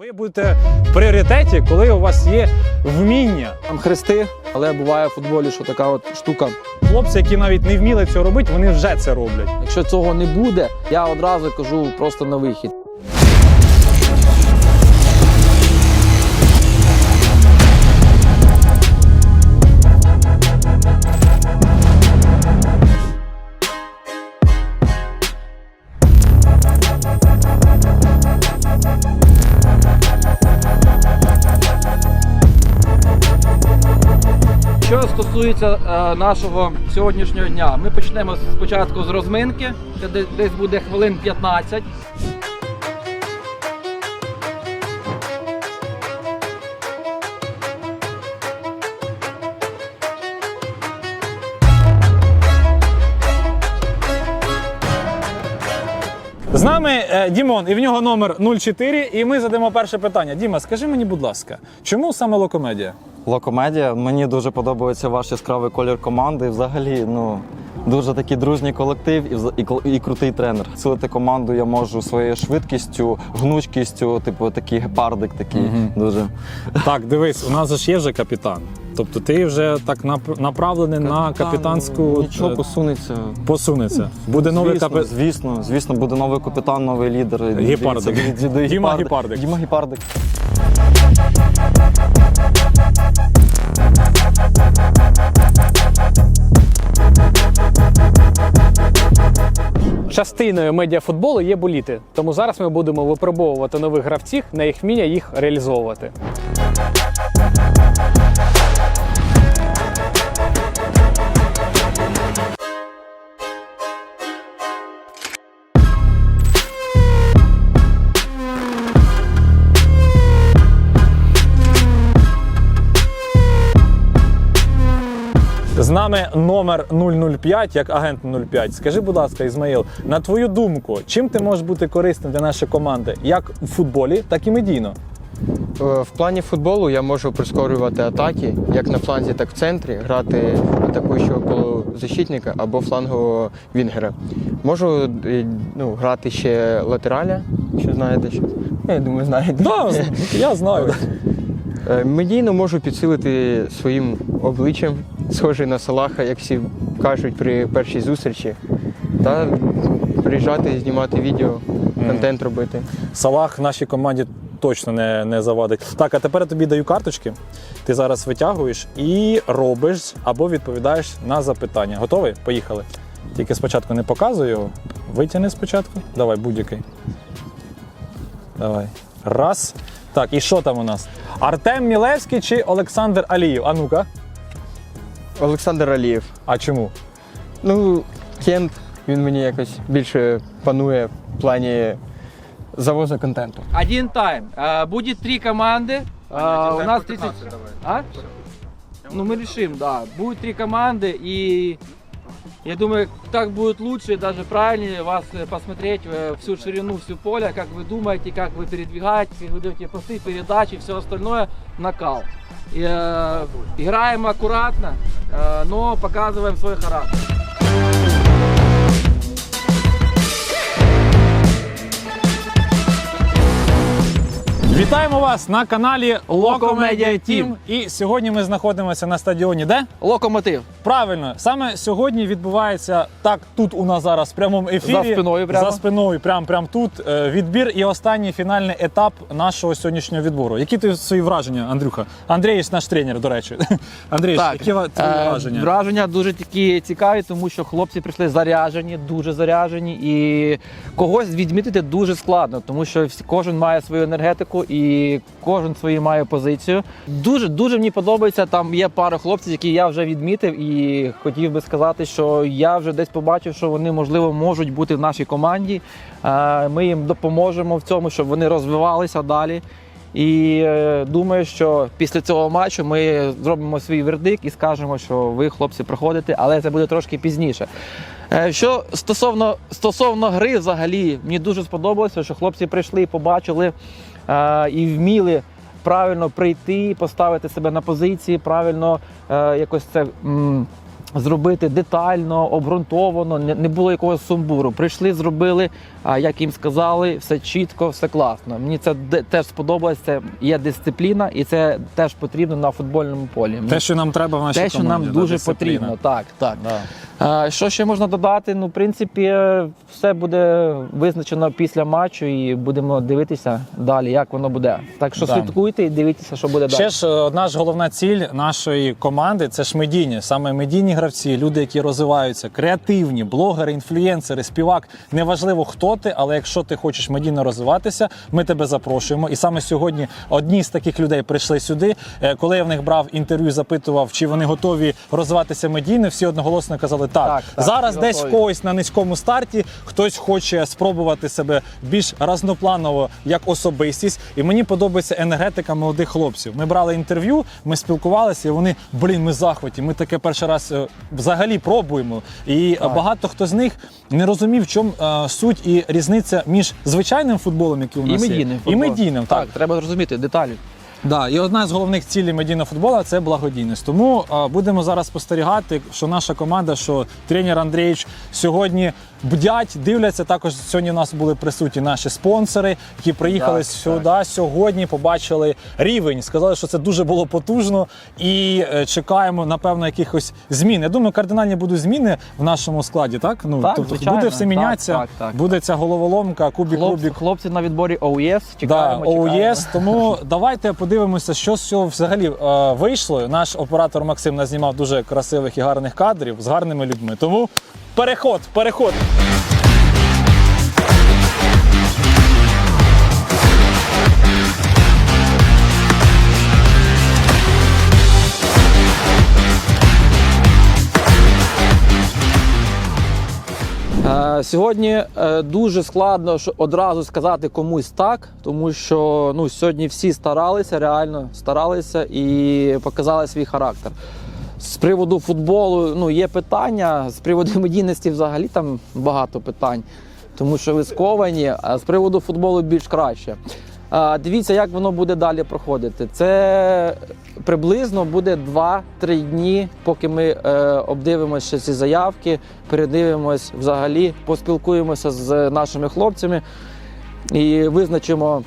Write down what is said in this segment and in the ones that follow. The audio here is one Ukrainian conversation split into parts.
Ви будете в пріоритеті, коли у вас є вміння. Там хрести, але буває в футболі, що така от штука. Хлопці, які навіть не вміли цього робити, вони вже це роблять. Якщо цього не буде, я одразу кажу просто на вихід. Стосується е, нашого сьогоднішнього дня, ми почнемо спочатку з розминки, це десь буде хвилин 15. З нами е, Дімон, і в нього номер 04, і ми задамо перше питання. Діма, скажи мені, будь ласка, чому саме локомедія? Локомедія. Мені дуже подобається ваш яскравий колір команди. І взагалі, ну дуже такий дружній колектив і, і, і крутий тренер. Силити команду я можу своєю швидкістю, гнучкістю, типу такий гепардик такий. Дуже. Так, дивись, у нас же ж є вже капітан. Тобто ти вже так нап- направлений на капітанську Нічого е, посунеться. посунеться. Буде новий капітан. звісно, звісно, буде новий капітан, новий лідер. Гепардик. Діма. Гепардик. Діма Гепардик. Частиною медіафутболу є боліти, тому зараз ми будемо випробовувати нових гравців на їх вміння їх реалізовувати. З нами номер 005, як агент 05. Скажи, будь ласка, Ізмаїл, на твою думку, чим ти можеш бути корисним для нашої команди, як в футболі, так і медійно? Е, В плані футболу я можу прискорювати атаки як на фланзі, так і в центрі, грати атакуючого полузащитника або флангового вінгера. Можу е, ну, грати ще латераля, якщо знаєте що. Я думаю, знаєте. Да, я знаю. Е, Медійно можу підсилити своїм обличчям, схожий на Салаха, як всі кажуть при першій зустрічі. Та приїжджати, знімати відео, контент робити. Салах нашій команді точно не, не завадить. Так, а тепер я тобі даю карточки. Ти зараз витягуєш і робиш або відповідаєш на запитання. Готовий? Поїхали. Тільки спочатку не показуй його. Витягни спочатку. Давай, будь-який. Давай. Раз. Так, і що там у нас? Артем Мілевський чи Олександр Алієв? А ну-ка. Олександр Алієв. А чому? Ну, Кент, він мені якось більше панує в плані завозу контенту. Один тайм. Е, Будет три команды. Е, У нас 30... А? Ну, мы решим, да. Будет три команды, и я думаю, так будет лучше, даже правильнее вас э, посмотреть э, всю ширину, всю поле, как вы думаете, как вы передвигаетесь, как вы даете пасы, передачи, все остальное, накал. И, э, играем аккуратно, э, но показываем свой характер. Вітаємо вас на каналі Локомедіа Тім. І сьогодні ми знаходимося на стадіоні. Де? Локомотив. Правильно, саме сьогодні відбувається так. Тут у нас зараз в прямому ефірі За спиною прямо. за спиною, прям прям тут. е, Відбір і останній фінальний етап нашого сьогоднішнього відбору. Які ти свої враження, Андрюха? Андрій наш тренер, до речі. Андрій, які твої е, враження? Враження дуже такі цікаві, тому що хлопці прийшли заряжені, дуже заряжені, і когось відмітити дуже складно, тому що кожен має свою енергетику і кожен свою має позицію. Дуже дуже мені подобається. Там є пара хлопців, які я вже відмітив, і хотів би сказати, що я вже десь побачив, що вони можливо можуть бути в нашій команді. Е, Ми їм допоможемо в цьому, щоб вони розвивалися далі. І е, думаю, що після цього матчу ми зробимо свій вердикт і скажемо, що ви, хлопці, проходите, але це буде трошки пізніше. Е, Що стосовно, стосовно гри, взагалі, мені дуже сподобалося, що хлопці прийшли, і побачили і вміли правильно прийти, поставити себе на позиції, правильно е, якось це. Зробити детально, обґрунтовано, не було якогось сумбуру. Прийшли, зробили як їм сказали, все чітко, все класно. Мені це теж сподобалось. Це є дисципліна, і це теж потрібно на футбольному полі. Те, що нам треба в нашій Те, що команді, нам дуже дисципліна. потрібно. Так, так. Да. А, Що ще можна додати? Ну, в принципі, все буде визначено після матчу, і будемо дивитися далі, як воно буде. Так що Да. слідкуйте і дивіться, що буде далі. Ще ж е, одна ж головна ціль нашої команди це ж медійні. Саме медійні гравці, люди, які розвиваються, креативні, блогери, інфлюєнсери, співак. Неважливо, хто ти, але якщо ти хочеш медійно розвиватися, ми тебе запрошуємо. І саме сьогодні одні з таких людей прийшли сюди. Е, Коли я в них брав інтерв'ю, запитував, чи вони готові розвиватися медійно, всі одноголосно казали так. Так, так, Зараз готові. десь в когось на низькому старті, хтось хоче спробувати себе більш разнопланово як особистість. І мені подобається енергетика молодих хлопців. Ми брали інтерв'ю, ми спілкувалися, і вони, блін, ми в захваті. Ми таке перший раз е, взагалі пробуємо. І е, багато хто з них не розумів, в чому е, суть і різниця між звичайним футболом, який у і нас медійним. є, і медійним. Так. так, треба зрозуміти деталі. Да, і одна з головних цілей медійного футболу це благодійність. Тому а, будемо зараз спостерігати, що наша команда, що тренер Андрійович сьогодні бдять, дивляться. Також сьогодні у нас були присутні наші спонсори, які приїхали Так, сюди сьогодні. Побачили рівень. Сказали, що це дуже було потужно, і е, чекаємо напевно якихось змін. Я думаю, кардинальні будуть зміни в нашому складі. Так ну Так, тобто звичайно. буде все мінятися. так, так, буде ця головоломка, кубік, Хлопці, рубік. хлопці на відборі OES. Да, Чекаємо, чекаємо. OES, тому давайте подивимося, що з цього взагалі е, вийшло. Наш оператор Максим назнімав дуже красивих і гарних кадрів з гарними людьми. Тому переход, переход. Е, Сьогодні е, дуже складно одразу сказати комусь так, тому що ну, сьогодні всі старалися, реально старалися і показали свій характер. З приводу футболу ну, є питання, з приводу медійності взагалі там багато питань, тому що ви сковані, а з приводу футболу більш краще. А, Дивіться, як воно буде далі проходити. Це приблизно буде 2-3 дні, поки ми е, обдивимося ці заявки, передивимось взагалі, поспілкуємося з нашими хлопцями і визначимо,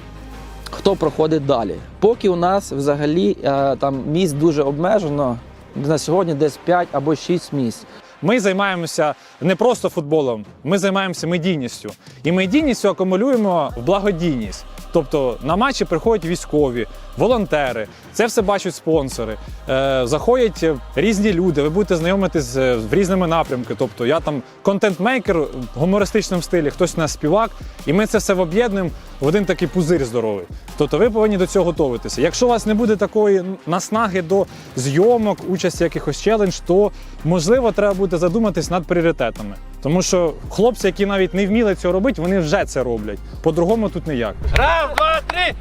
хто проходить далі. Поки у нас взагалі е, там місць дуже обмежено. На сьогодні десь 5 або 6 місць. Ми займаємося не просто футболом, ми займаємося медійністю. І медійністю акумулюємо в благодійність. Тобто на матчі приходять військові, волонтери, це все бачать спонсори. Е, заходять різні люди. Ви будете знайомитись з в різними напрямками. Тобто я там контент-мейкер в гумористичному стилі, хтось у нас співак, і ми це все об'єднуємо в один такий пузир здоровий. Тобто ви повинні до цього готуватися. Якщо у вас не буде такої наснаги до зйомок, участі в якихось челендж, то можливо треба буде задуматись над пріоритетами. Тому що хлопці, які навіть не вміли цього робити, вони вже це роблять. По-другому тут ніяк. Раз, два, три!